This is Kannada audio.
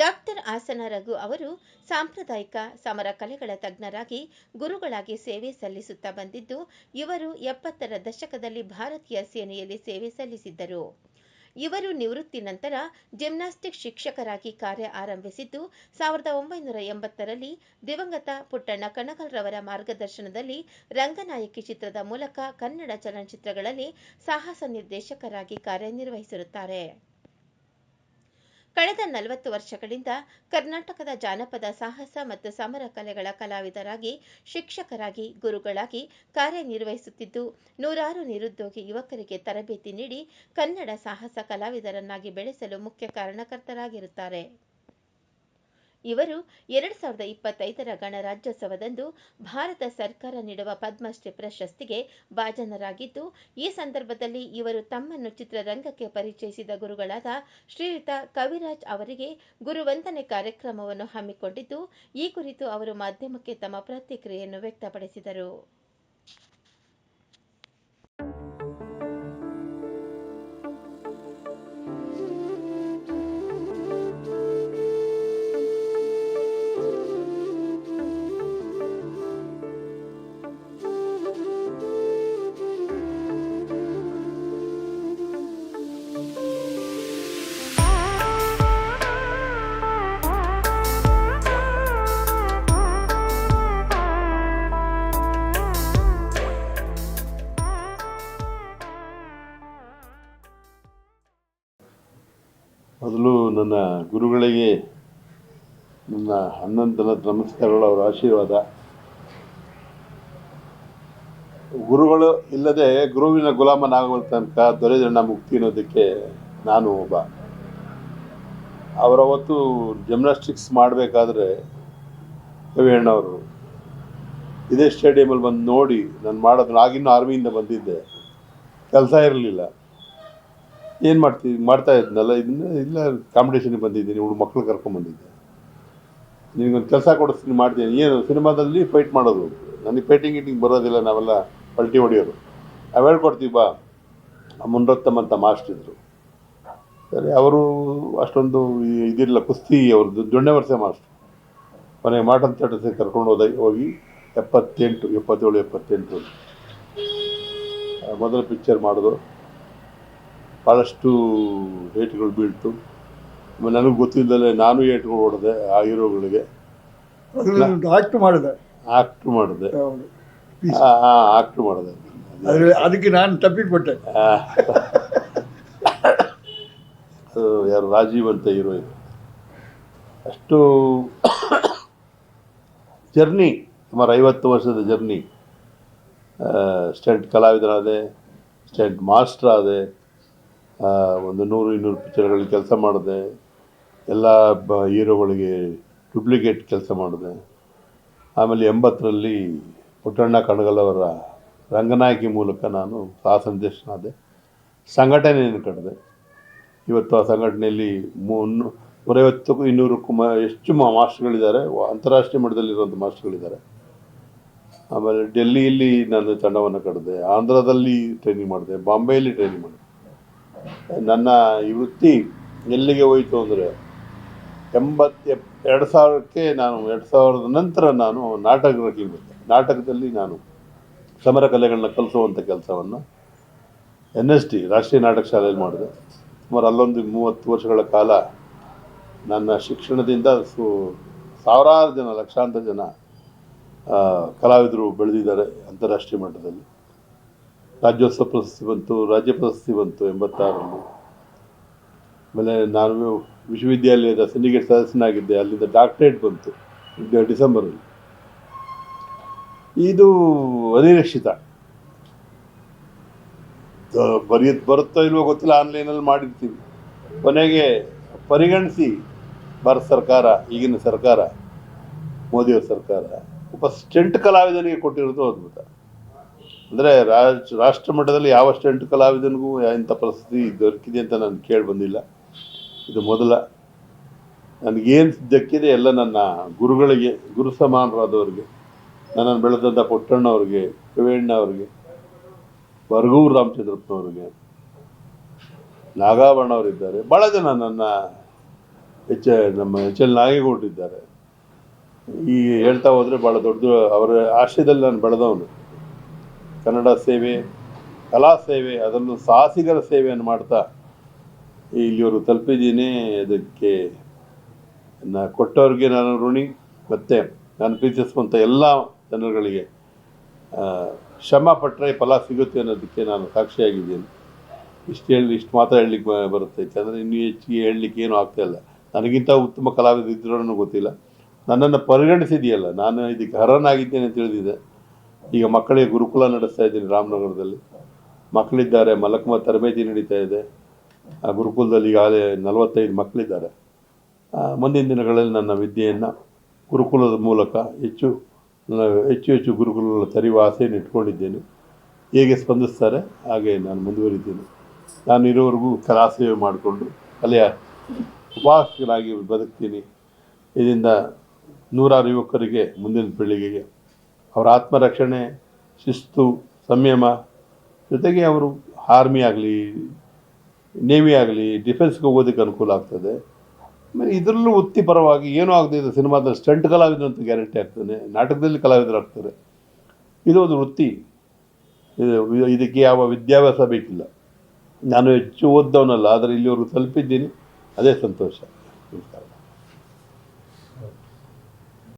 ಡಾಕ್ಟರ್ ಆಸನ ರಘು ಅವರು ಸಾಂಪ್ರದಾಯಿಕ ಸಮರ ಕಲೆಗಳ ತಜ್ಞರಾಗಿ ಗುರುಗಳಾಗಿ ಸೇವೆ ಸಲ್ಲಿಸುತ್ತಾ ಬಂದಿದ್ದು, ಇವರು ಎಪ್ಪತ್ತರ ದಶಕದಲ್ಲಿ ಭಾರತೀಯ ಸೇನೆಯಲ್ಲಿ ಸೇವೆ ಸಲ್ಲಿಸಿದ್ದರು. ಇವರು ನಿವೃತ್ತಿ ನಂತರ ಜಿಮ್ನಾಸ್ಟಿಕ್ ಶಿಕ್ಷಕರಾಗಿ ಕಾರ್ಯ ಆರಂಭಿಸಿದ್ದು, ಸಾವಿರದ ಒಂಬೈನೂರ ಎಂಬತ್ತರಲ್ಲಿ ದಿವಂಗತ ಪುಟ್ಟಣ್ಣ ಕಣಗಲ್ರವರ ಮಾರ್ಗದರ್ಶನದಲ್ಲಿ ರಂಗನಾಯಕಿ ಚಿತ್ರದ ಮೂಲಕ ಕನ್ನಡ ಚಲನಚಿತ್ರಗಳಲ್ಲಿ ಸಾಹಸ ನಿರ್ದೇಶಕರಾಗಿ ಕಾರ್ಯನಿರ್ವಹಿಸಿರುತ್ತಾರೆ. ಕಳೆದ ನಲವತ್ತು ವರ್ಷಗಳಿಂದ ಕರ್ನಾಟಕದ ಜಾನಪದ ಸಾಹಸ ಮತ್ತು ಸಮರ ಕಲೆಗಳ ಕಲಾವಿದರಾಗಿ, ಶಿಕ್ಷಕರಾಗಿ, ಗುರುಗಳಾಗಿ ಕಾರ್ಯನಿರ್ವಹಿಸುತ್ತಿದ್ದು, ನೂರಾರು ನಿರುದ್ಯೋಗಿ ಯುವಕರಿಗೆ ತರಬೇತಿ ನೀಡಿ ಕನ್ನಡ ಸಾಹಸ ಕಲಾವಿದರನ್ನಾಗಿ ಬೆಳೆಸಲು ಮುಖ್ಯ ಕಾರಣಕರ್ತರಾಗಿರುತ್ತಾರೆ. ಇವರು ಎರಡ್ ಸಾವಿರದ ಇಪ್ಪತ್ತೈದರ ಗಣರಾಜ್ಯೋತ್ಸವದಂದು ಭಾರತ ಸರ್ಕಾರ ನೀಡುವ ಪದ್ಮಶ್ರೀ ಪ್ರಶಸ್ತಿಗೆ ಭಾಜನರಾಗಿದ್ದು, ಈ ಸಂದರ್ಭದಲ್ಲಿ ಇವರು ತಮ್ಮನ್ನು ಚಿತ್ರರಂಗಕ್ಕೆ ಪರಿಚಯಿಸಿದ ಗುರುಗಳಾದ ಶ್ರೀಯುತ ಕವಿರಾಜ್ ಅವರಿಗೆ ಗುರುವಂದನೆ ಕಾರ್ಯಕ್ರಮವನ್ನು ಹಮ್ಮಿಕೊಂಡಿದ್ದು, ಈ ಕುರಿತು ಅವರು ಮಾಧ್ಯಮಕ್ಕೆ ತಮ್ಮ ಪ್ರತಿಕ್ರಿಯೆಯನ್ನು ವ್ಯಕ್ತಪಡಿಸಿದರು. ಮೊದಲು ನನ್ನ ಗುರುಗಳಿಗೆ ನನ್ನ ಹನ್ನೊಂದನ ನಮಸ್ಕಾರಗಳು, ಅವರ ಆಶೀರ್ವಾದ. ಗುರುಗಳು ಇಲ್ಲದೆ ಗುರುವಿನ ಗುಲಾಮನಾಗುವ ತನಕ ದೊರೆದಣ್ಣ ಮುಕ್ತಿ ಅನ್ನೋದಕ್ಕೆ ನಾನು ಒಬ್ಬ. ಅವರವತ್ತು ಜಿಮ್ನಾಸ್ಟಿಕ್ಸ್ ಮಾಡಬೇಕಾದ್ರೆ ಕವಿಯಣ್ಣವರು ಇದೇ ಸ್ಟೇಡಿಯಮಲ್ಲಿ ಬಂದು ನೋಡಿ, ನಾನು ಮಾಡೋದು ಆಗಿನ್ನೂ ಆರ್ಮಿಯಿಂದ ಬಂದಿದ್ದೆ. ಕೆಲಸ ಇರಲಿಲ್ಲ. ಏನು ಮಾಡ್ತೀವಿ ಮಾಡ್ತಾ ಇದ್ನಲ್ಲ, ಇದನ್ನ ಇಲ್ಲ ಕಾಂಪಿಟೇಷನ್ಗೆ ಬಂದಿದ್ದೀನಿ ಹುಡುಗ ಮಕ್ಳು ಕರ್ಕೊಂಬಂದಿದ್ದೆ ನಿನಗೊಂದು ಕೆಲಸ ಕೊಡಿಸ್ತೀನಿ ಮಾಡ್ತೀನಿ. ಏನು, ಸಿನಿಮಾದಲ್ಲಿ ಫೈಟ್ ಮಾಡೋದು. ನನಗೆ ಫೈಟಿಂಗ್ ಗೀಟಿಂಗ್ ಬರೋದಿಲ್ಲ, ನಾವೆಲ್ಲ ಪಲ್ಟಿ ಹೊಡೆಯೋರು ನಾವು ಹೇಳ್ಕೊಡ್ತೀವಿ, ಬಾ. ಮುನ್ರತ್ತಮ್ ಅಂತ ಮಾಸ್ಟ್ರಿದ್ರು. ಸರಿ, ಅವರು ಅಷ್ಟೊಂದು ಇದಿರಲ್ಲ ಕುಸ್ತಿ ಅವ್ರದ್ದು ದೊಣ್ಣೆ ವರ್ಷ ಮಾಸ್ಟ್ರು. ಕೊನೆಗೆ ಮಾಟನ್ ತಟಸೆ ಕರ್ಕೊಂಡು ಹೋದ, ಹೋಗಿ ಎಪ್ಪತ್ತೆಂಟು, ಎಪ್ಪತ್ತೇಳು ಎಪ್ಪತ್ತೆಂಟು ಮೊದಲ ಪಿಕ್ಚರ್ ಮಾಡಿದ್ರು ಭಾಳಷ್ಟು ಏಟುಗಳು ಬೀಳ್ತು. ನನಗೆ ಗೊತ್ತಿದ್ದಲೇ ನಾನು ಏಟುಗಳು ಹೊಡೆದೆ ಆ ಹೀರೋಗಳಿಗೆ. ಆಕ್ಟ್ ಮಾಡಿದೆ. ಆಕ್ಟ್ ಮಾಡಿದೆ. ಆಕ್ಟ್ ಮಾಡಿದೆ ಅದಕ್ಕೆ ನಾನು ತಪ್ಪಿಕೊಟ್ಟೆ ಅದು ಯಾರು ರಾಜೀವ್ ಅಂತ ಹೀರೋಯಿನ್ ಅಷ್ಟು ಜರ್ನಿ ಸುಮಾರು ಐವತ್ತು ವರ್ಷದ ಜರ್ನಿ. ಸ್ಟೆಂಟ್ ಕಲಾವಿದರಾದೆ ಸ್ಟೆಂಟ್ ಮಾಸ್ಟರ್ ಆದೆ ಒಂದು ನೂರು ಇನ್ನೂರು ಪಿಕ್ಚರ್ಗಳಲ್ಲಿ ಕೆಲಸ ಮಾಡಿದೆ. ಎಲ್ಲ ಬ, ಹೀರೋಗಳಿಗೆ ಡುಪ್ಲಿಕೇಟ್ ಕೆಲಸ ಮಾಡಿದೆ. ಆಮೇಲೆ ಎಂಬತ್ತರಲ್ಲಿ ಪುಟ್ಟಣ್ಣ ಕಣಗಲ್ ಅವರ ರಂಗನಾಯಕಿ ಮೂಲಕ ನಾನು ಸಾಹಸ ನಿರ್ದೇಶನಾದೆ ಸಂಘಟನೆಯನ್ನು ಕಟ್ಟಿದೆ ಇವತ್ತು ಆ ಸಂಘಟನೆಯಲ್ಲಿ ಮುನ್ನೂ ನೂರೈವತ್ತಕ್ಕೂ ಇನ್ನೂರಕ್ಕೂ ಮ ಎಷ್ಟು ಮಾಸ್ಟರ್ಗಳಿದ್ದಾರೆ ಅಂತಾರಾಷ್ಟ್ರೀಯ ಮಟ್ಟದಲ್ಲಿರುವಂಥ ಮಾಸ್ಟರ್ಗಳಿದ್ದಾರೆ ಆಮೇಲೆ ಡೆಲ್ಲಿಯಲ್ಲಿ ನಾನು ತಂಡವನ್ನು ಕಟ್ಟಿದೆ ಆಂಧ್ರದಲ್ಲಿ ಟ್ರೈನಿಂಗ್ ಮಾಡಿದೆ. ಬಾಂಬೆಯಲ್ಲಿ ಟ್ರೈನಿಂಗ್ ಮಾಡಿದೆ. ನನ್ನ ಈ ವೃತ್ತಿ ಎಲ್ಲಿಗೆ ಹೋಯಿತು ಅಂದರೆ ಎಂಬತ್ತು ಎರಡು ಸಾವಿರಕ್ಕೆ ನಾನು ಎರಡು ಸಾವಿರದ ನಂತರ ನಾನು ನಾಟಕಕ್ಕೆ ಬಂದೆ. ನಾಟಕದಲ್ಲಿ ನಾನು ಸಮರ ಕಲೆಗಳನ್ನ ಕಲಿಸುವಂಥ ಕೆಲಸವನ್ನು ಎನ್ ಎಸ್ ಟಿ, ರಾಷ್ಟ್ರೀಯ ನಾಟಕ ಶಾಲೆಯಲ್ಲಿ ಮಾಡಿದೆ. ಸುಮಾರು ಅಲ್ಲೊಂದು ಮೂವತ್ತು ವರ್ಷಗಳ ಕಾಲ ನನ್ನ ಶಿಕ್ಷಣದಿಂದ ಸು ಸಾವಿರಾರು ಜನ, ಲಕ್ಷಾಂತರ ಜನ ಕಲಾವಿದರು ಬೆಳೆದಿದ್ದಾರೆ ಅಂತಾರಾಷ್ಟ್ರೀಯ ಮಟ್ಟದಲ್ಲಿ. ರಾಜ್ಯೋತ್ಸವ ಪ್ರಶಸ್ತಿ ಬಂತು, ರಾಜ್ಯ ಪ್ರಶಸ್ತಿ ಬಂತು ಎಂಬತ್ತಾರರಲ್ಲಿ. ಆಮೇಲೆ ನಾನು ವಿಶ್ವವಿದ್ಯಾಲಯದ ಸಿಂಡಿಕೇಟ್ ಸದಸ್ಯನಾಗಿದ್ದೆ, ಅಲ್ಲಿಂದ ಡಾಕ್ಟರೇಟ್ ಬಂತು ಡಿಸೆಂಬರಲ್ಲಿ. ಇದು ಅನಿರೀಕ್ಷಿತ. ಬರೆಯೋದು ಬರುತ್ತೋ ಇಲ್ವೋ ಗೊತ್ತಿಲ್ಲ, ಆನ್ಲೈನಲ್ಲಿ ಮಾಡಿರ್ತೀವಿ. ಕೊನೆಗೆ ಪರಿಗಣಿಸಿ, ಭಾರತ ಸರ್ಕಾರ, ಈಗಿನ ಸರ್ಕಾರ, ಮೋದಿಯವರ ಸರ್ಕಾರ ಒಬ್ಬ ಸ್ಟೆಂಟ್ ಕಲಾವಿದನಿಗೆ ಕೊಟ್ಟಿರೋದು ಅದ್ಭುತ. ಅಂದರೆ ರಾಜ್ ರಾಷ್ಟ್ರ ಮಟ್ಟದಲ್ಲಿ ಯಾವ ಸ್ಟೆಂಟ್ ಕಲಾವಿದನಿಗೂ ಇಂಥ ಪರಿಸ್ಥಿತಿ ದೊರಕಿದೆ ಅಂತ ನಾನು ಕೇಳಿ ಬಂದಿಲ್ಲ. ಇದು ಮೊದಲ. ನನಗೇನು ದಕ್ಕಿದೆ ಎಲ್ಲ ನನ್ನ ಗುರುಗಳಿಗೆ, ಗುರು ಸಮಾನರಾದವರಿಗೆ, ನನ್ನನ್ನು ಬೆಳೆದಂಥ ಪುಟ್ಟಣ್ಣವ್ರಿಗೆ ಅವರಿಗೆ ಬರ್ಗೂರು ರಾಮಚಂದ್ರಪ್ಪನವ್ರಿಗೆ, ನಾಗಾಭರಣವರಿದ್ದಾರೆ. ಭಾಳ ಜನ ನನ್ನ ಎಚ್, ನಮ್ಮ ಎಚ್ ಎಲ್ ನಾಗೇಗೌಡರಿದ್ದಾರೆ. ಈ ಹೇಳ್ತಾ ಹೋದರೆ ಭಾಳ ದೊಡ್ಡ ಅವರ ಆಶಯದಲ್ಲಿ ನಾನು ಬೆಳೆದವನು. ಕನ್ನಡ ಸೇವೆ, ಕಲಾ ಸೇವೆ, ಅದನ್ನು ಸಾಹಸಿಗರ ಸೇವೆಯನ್ನು ಮಾಡ್ತಾ ಇಲ್ಲಿವರು ತಲುಪಿದ್ದೀನಿ. ಅದಕ್ಕೆ ನಾ ಕೊಟ್ಟವ್ರಿಗೆ ನಾನು ಋಣಿ, ಮತ್ತು ನಾನು ಪ್ರೀತಿಸುವಂಥ ಎಲ್ಲ ಜನರುಗಳಿಗೆ ಶ್ರಮ ಪಟ್ಟರೆ ಫಲ ಸಿಗುತ್ತೆ ಅನ್ನೋದಕ್ಕೆ ನಾನು ಸಾಕ್ಷಿಯಾಗಿದ್ದೀನಿ. ಇಷ್ಟು ಹೇಳಿ, ಇಷ್ಟು ಮಾತ್ರ ಹೇಳಲಿಕ್ಕೆ ಬರುತ್ತೆ. ಯಾಕಂದರೆ ಇನ್ನೂ ಹೆಚ್ಚಿಗೆ ಹೇಳಲಿಕ್ಕೆ ಏನೂ ಆಗ್ತಾಯಿಲ್ಲ ನನಗಿಂತ ಉತ್ತಮ ಕಲಾವಿದ ಇದ್ರೂ ಗೊತ್ತಿಲ್ಲ. ನನ್ನನ್ನು ಪರಿಗಣಿಸಿದೆಯಲ್ಲ. ನಾನು ಇದಕ್ಕೆ ಹರನಾಗಿದ್ದೇನೆ ತಿಳಿದಿದೆ ಈಗ ಮಕ್ಕಳಿಗೆ ಗುರುಕುಲ ನಡೆಸ್ತಾ ಇದ್ದೀನಿ ರಾಮನಗರದಲ್ಲಿ. ಮಕ್ಕಳಿದ್ದಾರೆ, ಮಲಕ್ಮ ತರಬೇತಿ ನಡೀತಾ ಇದೆ. ಆ ಗುರುಕುಲದಲ್ಲಿ ಈಗಾಗಲೇ ನಲವತ್ತೈದು ಮಕ್ಕಳಿದ್ದಾರೆ. ಮುಂದಿನ ದಿನಗಳಲ್ಲಿ ನನ್ನ ವಿದ್ಯೆಯನ್ನು ಗುರುಕುಲದ ಮೂಲಕ ಹೆಚ್ಚು ಹೆಚ್ಚು ಹೆಚ್ಚು ಗುರುಕುಲಗಳ ತರಿವ ಆಸೆಯನ್ನು ಇಟ್ಕೊಂಡಿದ್ದೇನೆ. ಹೇಗೆ ಸ್ಪಂದಿಸ್ತಾರೆ, ಹಾಗೆ ನಾನು ಮುಂದುವರಿದ್ದೇನೆ ನಾನು ಇರೋವರೆಗೂ ಕಲಾ ಸೇವೆ ಮಾಡಿಕೊಂಡು ಕಲೆಯ ಉಪಾಸಕರಾಗಿ ಬದುಕ್ತೀನಿ. ಇದರಿಂದ ನೂರಾರು ಯುವಕರಿಗೆ ಮುಂದಿನ ಪೀಳಿಗೆಗೆ ಅವರ ಆತ್ಮರಕ್ಷಣೆ, ಶಿಸ್ತು, ಸಂಯಮ ಜೊತೆಗೆ ಅವರು ಆರ್ಮಿ ಆಗಲಿ, ನೇವಿ ಆಗಲಿ, ಡಿಫೆನ್ಸ್ಗೆ ಹೋಗೋದಕ್ಕೆ ಅನುಕೂಲ ಆಗ್ತದೆ. ಆಮೇಲೆ ಇದರಲ್ಲೂ ವೃತ್ತಿಪರವಾಗಿ ಏನೂ ಆಗದೆ ಇದೆ ಸಿನಿಮಾದಲ್ಲಿ ಸ್ಟಂಟ್ ಕಲಾವಿದರು ಅಂತ ಗ್ಯಾರಂಟಿ ಆಗ್ತಾನೆ ನಾಟಕದಲ್ಲಿ ಕಲಾವಿದರಾಗ್ತಾರೆ ಇದು ಒಂದು ವೃತ್ತಿ. ಇದು ಇದಕ್ಕೆ ಯಾವ ವಿದ್ಯಾಭ್ಯಾಸ ಬೇಕಿಲ್ಲ. ನಾನು ಹೆಚ್ಚು ಓದ್ದವನಲ್ಲ, ಆದರೆ ಇಲ್ಲಿವರೆಗೂ ತಲುಪಿದ್ದೀನಿ. ಅದೇ ಸಂತೋಷ.